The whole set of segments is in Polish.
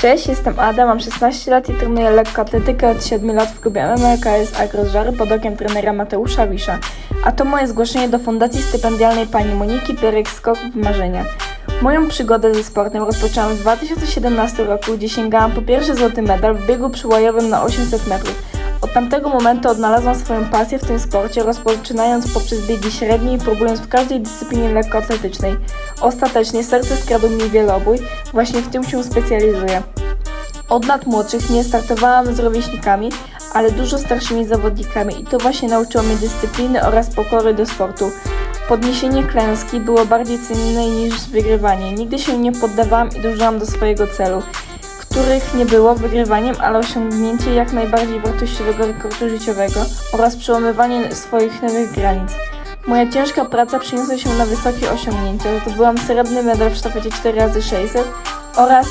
Cześć, jestem Ada, mam 16 lat i trenuję lekkoatletykę od 7 lat w klubie MMKS Agrozżary pod okiem trenera Mateusza Wisza. A to moje zgłoszenie do Fundacji Stypendialnej pani Moniki Pierek Skok w Marzenia. Moją przygodę ze sportem rozpoczęłam w 2017 roku, gdzie sięgałam po pierwszy złoty medal w biegu przyłajowym na 800 metrów. Od tamtego momentu odnalazłam swoją pasję w tym sporcie, rozpoczynając poprzez biegi średnie i próbując w każdej dyscyplinie lekkoatletycznej. Ostatecznie serce skradł mi wielobój, właśnie w tym się specjalizuję. Od lat młodszych nie startowałam z rówieśnikami, ale dużo starszymi zawodnikami i to właśnie nauczyło mnie dyscypliny oraz pokory do sportu. Podniesienie klęski było bardziej cenne niż wygrywanie. Nigdy się nie poddawałam i dążyłam do swojego celu, których nie było wygrywaniem, ale osiągnięcie jak najbardziej wartościowego rekordu życiowego oraz przełamywanie swoich nowych granic. Moja ciężka praca przyniosła się na wysokie osiągnięcia. Zdobyłam srebrny medal w sztafecie 4x600 oraz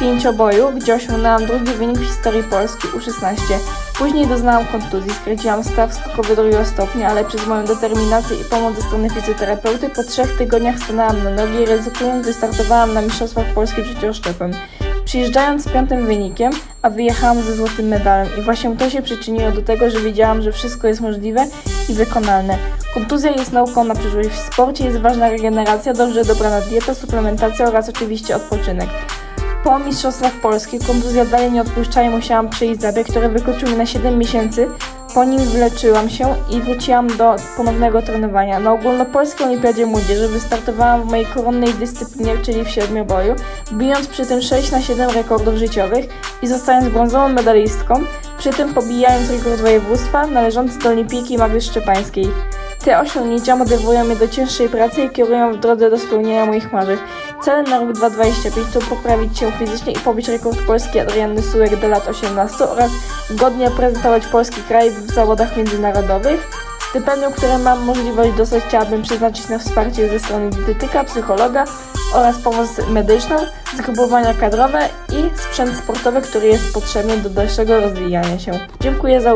pięcioboju, gdzie osiągnęłam drugi wynik w historii Polski U16. Później doznałam kontuzji, skręciłam staw skokowy drugiego stopnia, ale przez moją determinację i pomoc ze strony fizjoterapeuty po trzech tygodniach stanęłam na nogi ryzykując wystartowałam na Mistrzostwach Polski przed oszczepem. Przyjeżdżając z piątym wynikiem, a wyjechałam ze złotym medalem i właśnie to się przyczyniło do tego, że wiedziałam, że wszystko jest możliwe i wykonalne. Kontuzja jest nauką na przyszłość. W sporcie jest ważna regeneracja, dobrze dobrana dieta, suplementacja oraz oczywiście odpoczynek. Po Mistrzostwach Polski kontuzja dalej nie odpuszcza i musiałam przejść zabieg, który wykluczył mnie na 7 miesięcy. Po nim wyleczyłam się i wróciłam do ponownego trenowania. Na ogólnopolskiej olimpiadzie młodzieży wystartowałam w mojej koronnej dyscyplinie, czyli w siedmioboju, bijąc przy tym 6 na 7 rekordów życiowych i zostając brązową medalistką, przy tym pobijając rekord województwa należący do olimpijki Magdy Szczepańskiej. Te osiągnięcia motywują mnie do cięższej pracy i kierują w drodze do spełnienia moich marzeń. Celem na rok 2025 to poprawić się fizycznie i pobić rekord Polski Adrianny Sułek do lat 18 oraz godnie reprezentować polski kraj w zawodach międzynarodowych. Stypendium, które mam możliwość dostać, chciałabym przeznaczyć na wsparcie ze strony dietetyka, psychologa oraz pomoc medyczną, zgrupowania kadrowe i sprzęt sportowy, który jest potrzebny do dalszego rozwijania się. Dziękuję za